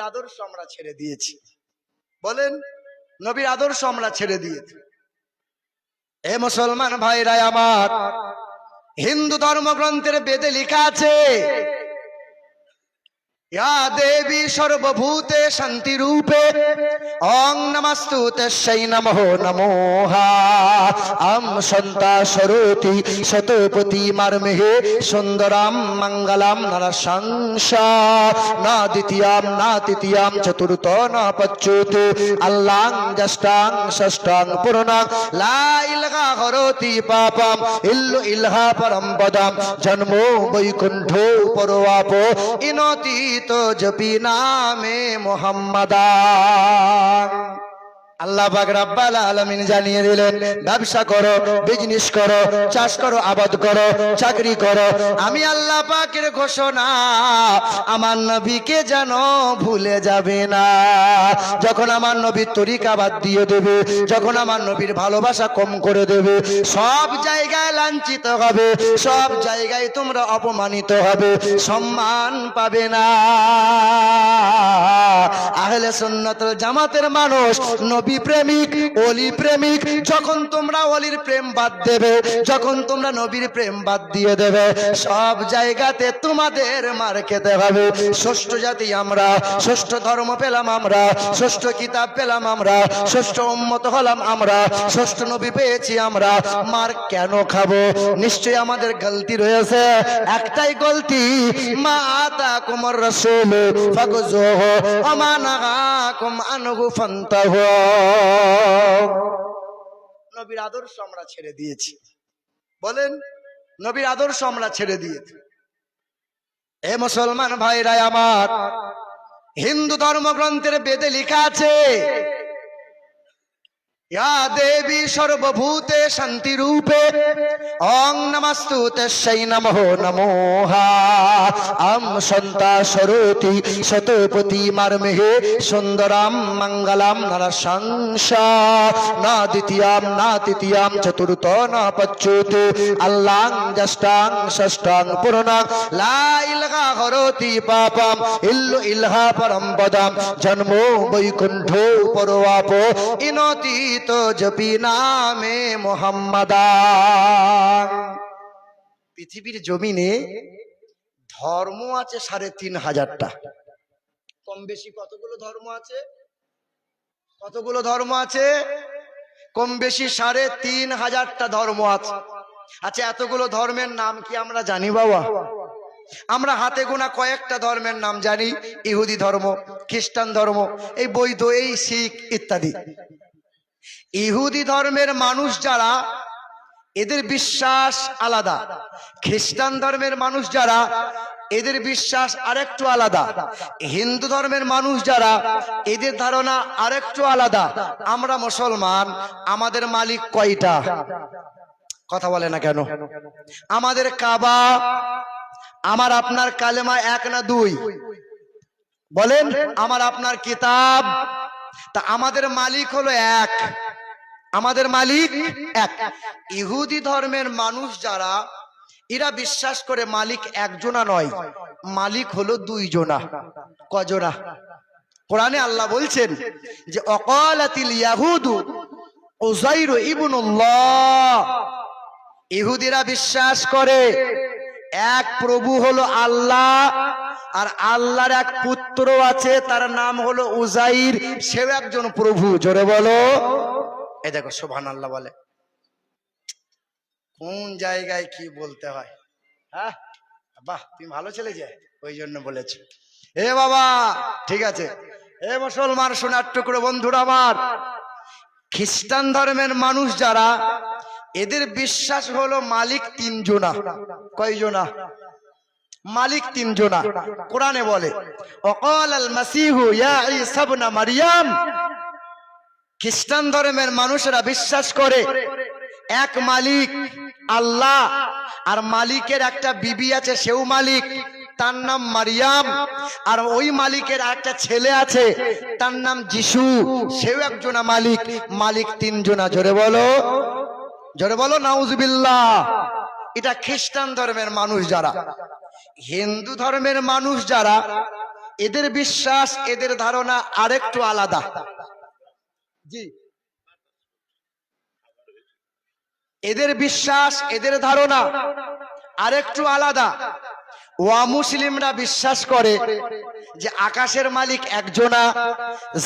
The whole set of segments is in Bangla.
আদর্শ আমরা ছেড়ে দিয়েছি। বলেন, নবীর আদর্শ আমরা ছেড়ে দিয়েছি। এ মুসলমান ভাইরা, আমার হিন্দু ধর্মগ্রন্থের বেদে লেখা আছে ইয়া দেবী সর্বভূতে শান্তি রূপে। অং নমস্তু তস্যৈ নমঃ নমোহা। আম সন্তা সরোতি শতপতি মার্মেহে সুন্দরাম মঙ্গলাম নরসংসা। না দ্বিতীয়াম, না তৃতীয়াম, চতুর্থ, না পচ্যুতে আল্লাং জষ্টাং ষষ্ঠাং পূর্ণাং লা ইলহা হরতি পাপম, ইল্লু ইলহা পরম পদম। জন্মো বৈকুণ্ঠ পরোয়াপ ইনতি তো জপি নামে মোহাম্মদা আল্লাহ আলামিন জানিয়ে দিলেন, ব্যবসা করো বিজনেস করো, চাষ করো, আবাদ করো, চাকরি করো। আমি আল্লাহ পাকের ঘোষণা, আমার নবীকে যেন ভুলে যাবে না। যখন আমার নবীর তরিকা বাদ দিয়ে দেবে, যখন আমার নবীর ভালোবাসা কম করে দেবে, সব জায়গায় লাঞ্ছিত হবে, সব জায়গায় তোমরা অপমানিত হবে, সম্মান পাবে না। আহলে সুন্নাতুল জামাতের মানুষ নবী প্রেমিক, অলি প্রেমিক, যখন তোমরা অলির প্রেম বাদ দেবে, যখন তোমরা নবীর প্রেম বাদ দিয়ে দেবে, সব জায়গাতে তোমাদের মার খেতে হবে। ষষ্ঠ জাতি আমরা, ষষ্ঠ ধর্ম পেলাম আমরা, ষষ্ঠ কিতাব পেলাম আমরা, ষষ্ঠ উম্মত হলাম আমরা, ষষ্ঠ নবী পেয়েছি আমরা। মার কেন খাব? নিশ্চয়ই আমাদের গলতি রয়েছে। একটাই গলতি, মা আতা কুমর রসুল ফাগজুহ অমানাকুম আনহু ফান্তাহ নবীর আদর্শ আমরা ছেড়ে দিয়েছি। বলেন, নবীর আদর্শ আমরা ছেড়ে দিয়েছি। এ মুসলমান ভাইরা আমার, হিন্দু ধর্মগ্রন্থের বেদে লেখা আছে ইয়া দেবী সর্বভূতে শান্তি রূপে। অং নমস্তু তস্যৈ নমঃ নমোহা। আম সন্তা সরোতি শতপতি মার্মেহে সুন্দরাম মঙ্গলাম নরসংসা। না দ্বিতীয়াম, না তৃতীয়াম, চতুর্থ, না পচ্যুতে আল্লাং জষ্টাং ষষ্ঠাং পূর্ণাং লা ইলহা হরতি পাপম, ইল্লু ইলহা পরম পদম। জন্মো বৈকুণ্ঠ পরোয়াপ। ইনতি তো জপি নামে মোহাম্মদা। পৃথিবীর জমিনে ধর্ম আছে সাড়ে তিন হাজারটা। কম বেশি কতগুলো ধর্ম আছে? কতগুলো ধর্ম আছে? কম বেশি সাড়ে তিন হাজারটা ধর্ম আছে। আচ্ছা এতগুলো ধর্মের নাম কি আমরা জানি বাবা? আমরা হাতে গোনা কয়েকটা ধর্মের নাম জানি। ইহুদি ধর্ম, খ্রিস্টান ধর্ম, এই বৈধ, এই শিখ ইত্যাদি। ইহুদি ধর্মের মানুষ যারা, এদের বিশ্বাস আলাদা। খ্রিস্টান ধর্মের মানুষ যারা, এদের বিশ্বাস আরেকটু আলাদা। হিন্দু ধর্মের মানুষ যারা, এদের ধারণা আরেকটু আলাদা। আমরা মুসলমান, আমাদের মালিক কয়টা? কথা বলে না কেন? আমাদের কাবা, আমার আপনার কালেমা এক না দুই। বলেন, আমার আপনার কিতাব তা আমাদের মালিক হলো এক। আমাদের মালিক এক। ইহুদি ধর্মের মানুষ যারা, এরা বিশ্বাস করে মালিক একজনা নয়। মালিক হলো দুইজনা। কজনা? কোরআনে আল্লাহ বলছেন যে, অকালাতিল ইয়াহুদু উজাইর ইবনুল্লাহ। ইহুদিরা বিশ্বাস করে, এক প্রভু হলো আল্লাহ আর আল্লাহর এক পুত্র আছে, তার নাম হলো উজাইর। সেও একজন প্রভু, জোরে বলো। এ দেখো সোভান আল্লাহ বলে। কোন জায়গায় কি বলতে হয়? হ্যাঁ? বাহ, তুমি ভালো ছেলে যে, ওই জন্য বলেছ। এ বাবা, ঠিক আছে। এ মুসলমান, সোনার টুকরো বন্ধুরা আমার। খ্রিস্টান ধর্মের মানুষ যারা, এদের বিশ্বাস হলো মালিক তিনজনা। কয়জনা? মালিক তিনজনা। কোরআনে বলে অকাল আল মাসিহু ইয়া খ্রিস্টান ধর্মের মানুষেরা বিশ্বাস করে, এক মালিক আল্লাহ, আর মালিকের একটা বিবি আছে, সেও মালিক, তার নাম মারিয়াম। আর ওই মালিকের একটা ছেলে আছে, তার নাম যিশু, সেও একজনা মালিক মালিক তিনজনা। জোরে বলো জোরে বলো, নাউজুবিল্লাহ। এটা খ্রিস্টান ধর্মের মানুষ যারা হিন্দু ধর্মের মানুষ যারা, এদের বিশ্বাস, এদের ধারণা আরেকটু আলাদা। জি। এদের বিশ্বাস, এদের ধারণা আরেকটু আলাদা। ওয়া মুসলিমরা বিশ্বাস করে যে আকাশের মালিক একজনা,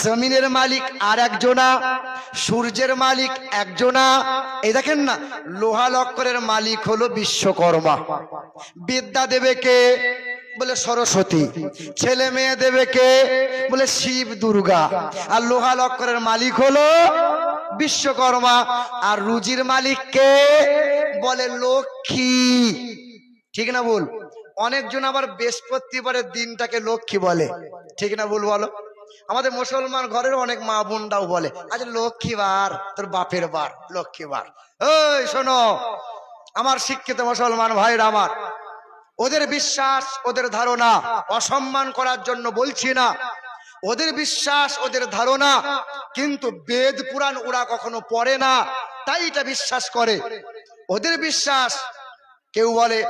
জমিনের মালিক আর একজনা, সূর্যের মালিক একজনা। এই দেখেন না, লোহা লক্করের মালিক হলো বিশ্বকর্মা। বিদ্যা দেবে কে? বলে সরস্বতী। ছেলে মেয়ে দেবে কে? বলে শিব দুর্গা। আর লোহা লক্করের মালিক হলো বিশ্বকর্মা। আর রুজির মালিক কে? বলে লক্ষ্মী। ঠিক না বল অনেকজন আবার বৃহস্পতিবারের দিনটাকে লক্ষ্মী বলে। ঠিক না বল বলো? আমাদের মুসলমান ঘরের অনেক মা বোনটাও বলে আচ্ছা লক্ষ্মীবার তোর বাপের বার লক্ষ্মীবার ওই শোনো, আমার শিক্ষিত মুসলমান ভাইরা আমার, ওদের বিশ্বাস, ওদের ধারণা অসম্মান করার জন্য বলছি না। ওদের বিশ্বাস, ওদের ধারণা, কিন্তু বেদ, পুরাণ ওরা কখনো পড়ে না, তাই এটা বিশ্বাস করে। ওদের বিশ্বাস, কেউ বলে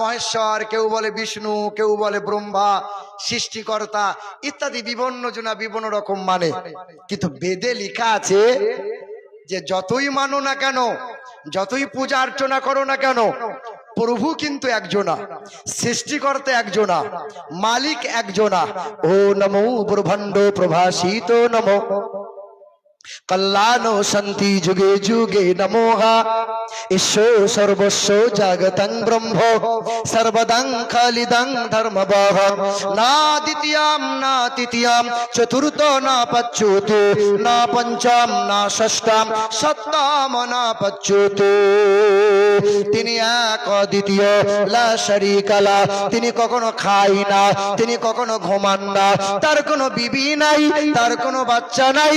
মহেশ্বর, কেউ বলে বিষ্ণু, কেউ বলে ব্রহ্মা, সৃষ্টিকর্তা ইত্যাদি বিভিন্ন জনা বিভিন্ন রকম মানে। কিন্তু বেদে লেখা আছে যে যতই মানো না কেন, যতই পূজা অর্চনা করো না কেন, প্রভু কিন্তু একজনা, সৃষ্টিকর্তা একজনা, মালিক একজনা। ও নমো ব্রহ্মাণ্ড প্রভাসিত নমো। কল্যাণ শান্তি যুগে যুগে নমোহা। ঈশ্বর সর্বস্ব জাগতং ব্রহ্ম। সর্বদং খালিদং ধর্মবাহ। না দ্বিতীয়াম, না তৃতীয়াম, চতুর্থ, না পচ্যুতে, না পঞ্চম, না ষষ্ঠাম, সপ্তম, না পচ্যুতে। তিনি এক দ্বিতীয় লা শরীকালা তিনি কখনো খাই না, তিনি কখনো ঘুমান না। তার কোনো বিবি নাই, তার কোনো বাচ্চা নাই।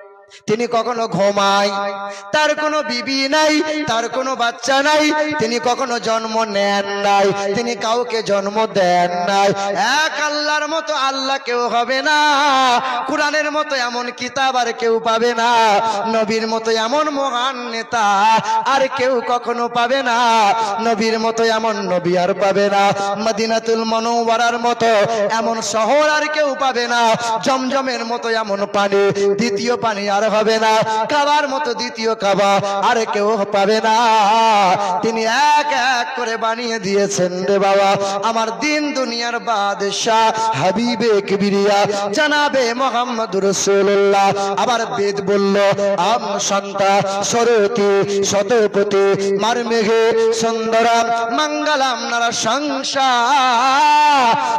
তিনি কখনো ঘুমায়। তার কোনো বিবি নাই, তার কোনো বাচ্চা নাই, তিনি কখনো জন্ম নেন নাই, তিনি কাউকে জন্ম দেন নাই। এক আল্লাহর মতো আল্লাহ কেউ হবে না, কোরআনের মতো এমন কিতাব আর কেউ পাবে না, নবীর মতো এমন মহান নেতা আর কেউ কখনো পাবে না, নবীর মতো এমন নবী আর পাবে না, মদিনাতুল মনোবরার মতো এমন শহর আর কেউ পাবে না, জমজমের মতো এমন পানি, দ্বিতীয় পানি আর হবে না। কাবার মতো দ্বিতীয় কাবা আর কেউ পাবে না। তিনি এক এক করে বানিয়ে দিয়েছেন রে বাবা। আমার দিন দুনিয়ার বাদশাহ হাবিবে কিবিরিয়া, জানাবে মোহাম্মদ রসুল্লাহ আবার বেদ বলল, আম সন্তা, সরতি, শতপতি মার মেঘে সুন্দরাম, মঙ্গলাম নারা সংসার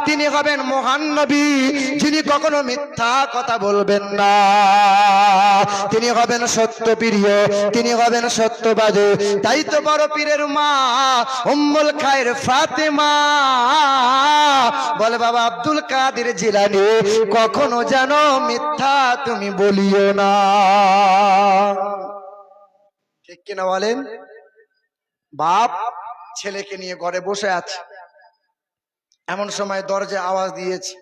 তিনি হবেন মহান নবী, যিনি কখনো মিথ্যা কথা বলবেন না। তিনি হবেন সত্য প্রিয়, তিনি হবেন সত্যবাদী তাই তো বড় পীরের মা, উম্মুল খায়ের ফাতেমা। বলে বাবা আব্দুল কাদের জিলানি, কখনো যেন মিথ্যা তুমি বলিও না। ঠিক কিনা বলেন? বাপ ছেলেকে নিয়ে ঘরে বসে আছে। এমন সময় দরজায় আওয়াজ দিয়েছে।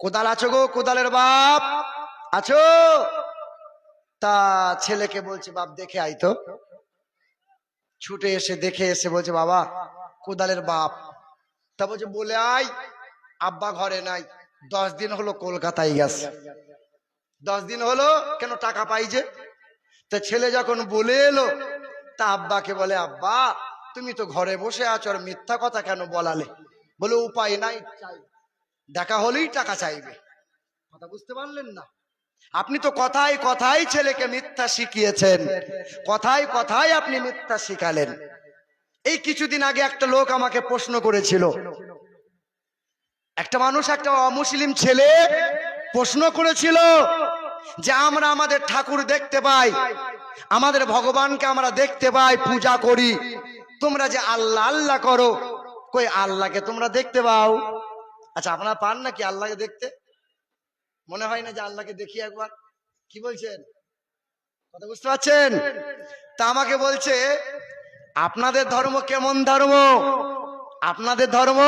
কোদাল আছো গো, কোদালের বাপ, আছো? তা ছেলেকে বলছে, বাপ, দেখে আই তো। ছুটে এসে দেখে এসে বলছে, বাবা, কোদালের বাপ। তা বলছে, বলে আই আব্বা ঘরে নাই। দশ দিন হলো কলকাতায় গেছে। দশ দিন হলো কেন টাকা পাই যে? তা ছেলে যখন বলে এলো, তা আব্বাকে বলে, আব্বা, তুমি তো ঘরে বসে আছো আর মিথ্যা কথা কেন বলালে? বলে, উপায় নাই, দেখা হলেই টাকা চাইবে। কথা বুঝতে পারলেন না। আপনি তো কথায় কথায় ছেলেকে মিথ্যা শিখিয়েছেন। কথায় কথায় আপনি মিথ্যা শিখালেন। এই কিছুদিন আগে একটা লোক আমাকে প্রশ্ন করেছিল। একটা মানুষ, একটা অমুসলিম ছেলে প্রশ্ন করেছিল যে আমরা আমাদের ঠাকুর দেখতে পাই, আমাদের ভগবানকে আমরা দেখতে পাই, পূজা করি। তোমরা যে আল্লাহ আল্লাহ করো, কই আল্লাহকে তোমরা দেখতে পাও? আচ্ছা আপনারা পান নাকি আল্লাহকে দেখতে? মনে হয় না যে আল্লাহকে দেখি একবার? কি বলছেন? কথা বুঝতে পারছেন? তা আমাকে বলছে, আপনাদের ধর্ম কেমন ধর্ম? আপনাদের ধর্ম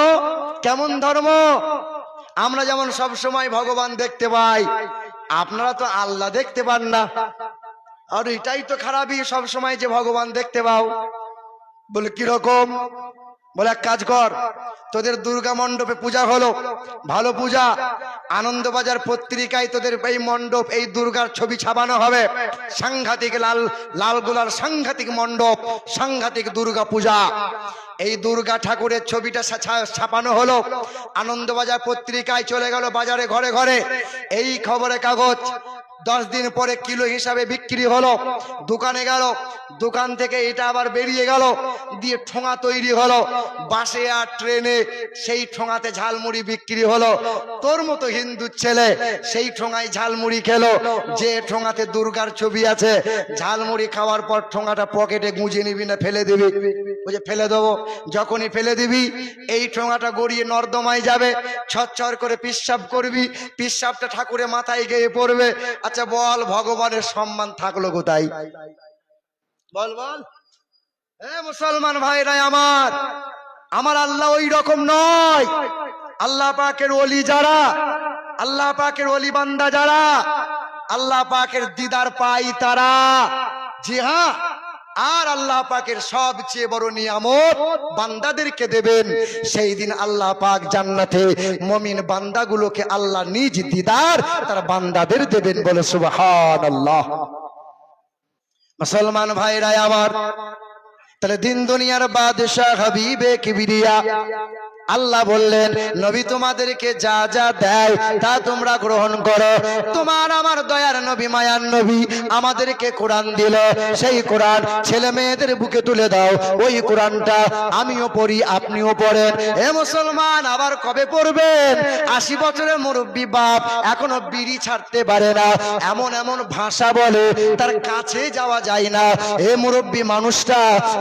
কেমন ধর্ম? আমরা যেমন সব সময় ভগবান দেখতে পাই, আপনারা তো আল্লাহ দেখতে পান না। আর এটাই তো খারাপই সব সময় যে ভগবান দেখতে পাও। বলে, কীরকম? বলে, এক কাজ কর, তোদের দুর্গা মণ্ডপে পূজা হলো, ভালো পূজা। আনন্দবাজার পত্রিকায় তোদের এই মণ্ডপ, এই দুর্গার ছবি ছাপানো হবে। সাংঘাতিক লাল লাল গোলার সাংঘাতিক মণ্ডপ, সাংঘাতিক দুর্গা পূজা। এই দুর্গা ঠাকুরের ছবিটা ছাপানো হলো। আনন্দবাজার পত্রিকায় চলে গেল বাজারে ঘরে ঘরে। এই খবরে কাগজ দশ দিন পরে কিলো হিসাবে বিক্রি হলো, দোকানে গেল, দোকান থেকে এটা আবার বেরিয়ে গেল, দিয়ে ঠোঙা তৈরি হলো। বাসে আর ট্রেনে সেই ঠোঙাতে ঝালমুড়ি বিক্রি হলো। তোর মতো হিন্দু ছেলে সেই ঠোঙায় ঝালমুড়ি খেলো। যে ঠোঙাতে দুর্গার ছবি আছে, ঝালমুড়ি খাওয়ার পর ঠোঙাটা পকেটে গুঁজে নিবি না, ফেলে দিবি। বুঝে ফেলে দেবো, যখনই ফেলে দিবি, এই ঠোঙাটা গড়িয়ে নর্দমায় যাবে, ছচ্ছর করে পিসাব করবি, পিসাবটা ঠাকুরের মাথায় গিয়ে পড়বে। আচ্ছা বল, ভগবানের সম্মান থাকল কোথায়? বল বল। হ্যাঁ মুসলমান ভাইরাই আমার আমার আল্লাহ ওই রকম নয়। আল্লাহ পাকের ওলি যারা, আল্লাহ পাকের ওলি বান্দা যারা, আল্লাহ পাকের দিদার পাই তারা। জি হ্যাঁ আর আল্লাহ পাকের সবচেয়ে বড় নিয়ামত, বান্দাদেরকে দেবেন। সেই দিন আল্লাহ পাক জান্নাতে মমিন বান্দাগুলোকে আল্লাহ নিজ দিদার তার বান্দাদের দেবেন বলে সুবাহান আল্লাহ মুসলমান ভাইরাই আমার, তাহলে দিন দুনিয়ার বাদশাহ হাবিবে কিবিরিয়া আল্লাহ বললেন, নবী তোমাদেরকে যা যা দেয় তা তোমরা গ্রহণ করো। তোমার আমার দয়ার নবী, মায়ার নবী আমাদেরকে কোরআন দিল। সেই কোরআন ছেলে মেয়েদের বুকে তুলে দাও। ওই কোরআনটা আমিও পড়ি, আপনিও পড়েন। হে মুসলমান, আবার কবে পড়বেন? আশি বছরের মুরব্বী বাপ এখনও বিড়ি ছাড়তে পারে না। এমন এমন ভাষা বলে তার কাছে যাওয়া যায় না। হে মুরব্বী মানুষটা,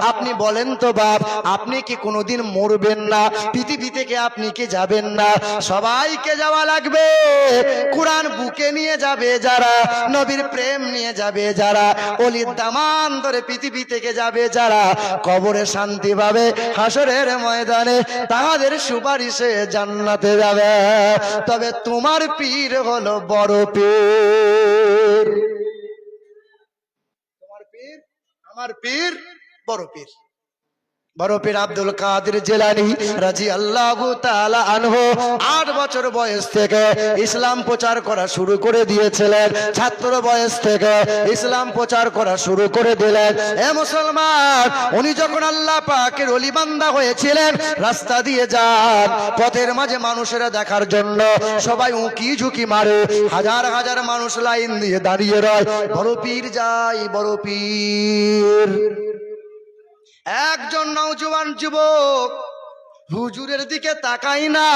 আপনি বলেন তো বাপ, আপনি কি কোনোদিন মরবেন না? পৃথিবী থেকে আপনি কি যাবেন না? সবাইকে যাওয়া লাগবে। কোরআন বুকে নিয়ে যাবে যারা, নবীর প্রেম নিয়ে যাবে যারা, অলির দামান ধরে পৃথিবী থেকে যাবে যারা, কবরে শান্তি পাবে হাসরের ময়দানে, তাহাদের সুপারিশে জান্নাতে যাবে। তবে তোমার পীর হলো বড় পীর। তোমার পীর, আমার পীর, বড় পীর। বড় পীর আব্দুল কাদের জেলানি রাজি আল্লাহ আনহু আট বছর বয়স থেকে ইসলাম প্রচার করা শুরু করে দিয়েছিলেন। ছাত্র বয়স থেকে ইসলাম প্রচার করা শুরু করে দিলেন। এ মুসলমান, উনি যখন আল্লাহ পাকের অলিবান্দা হয়েছিলেন, রাস্তা দিয়ে যান। পথের মাঝে মানুষেরা দেখার জন্য সবাই উঁকি ঝুঁকি মারে। হাজার হাজার মানুষ লাইন দিয়ে দাঁড়িয়ে রয়। বড় পীর যাই পীর। একজন নৌজওয়ান যুবক হুজুরের দিকে তাকাই না।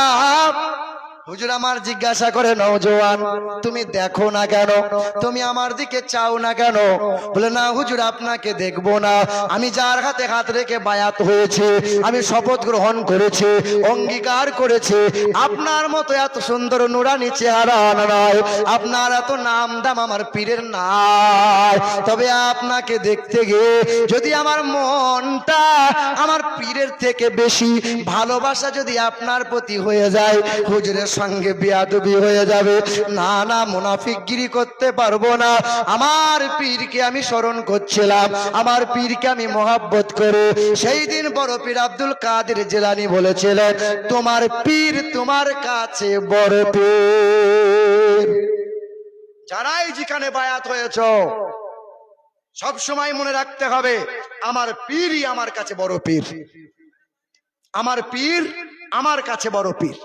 হুজুর আমার জিজ্ঞাসা করে নৌজওয়ান তুমি দেখো না কেন? তুমি আমার দিকে চাও না কেন? বলে, না হুজুর, আপনাকে দেখব না। আমি যার হাতে হাত রেখে বায়াত হয়েছে, আমি শপথ গ্রহণ করেছি, অঙ্গীকার করেছি। আপনার মতো এত সুন্দর নুরানি চেহারা নয় আপনার এত নাম দাম আমার পীরের নাই। তবে আপনাকে দেখতে গিয়ে, যদি আমার মনটা আমার পীরের থেকে বেশি ভালোবাসা যদি আপনার প্রতি হয়ে যায়, হুজুরের সঙ্গে বিয়াদবি হয়ে যাবে। না না, মুনাফিকগিরি করতে পারব না। আমার পীরকে আমি স্মরণ করছিলাম। আমার পীরকে আমি মহাব্বত করে। সেই দিন বড় পীর আব্দুল কাদের জেলানি বলেছিলেন, তোমার পীর তোমার কাছে বড় পীর। যারাই যেখানে বায়াত হয়েছ, সব সময় মনে রাখতে হবে, আমার পীরই আমার কাছে বড় পীর। আমার পীর আমার কাছে বড় পীর।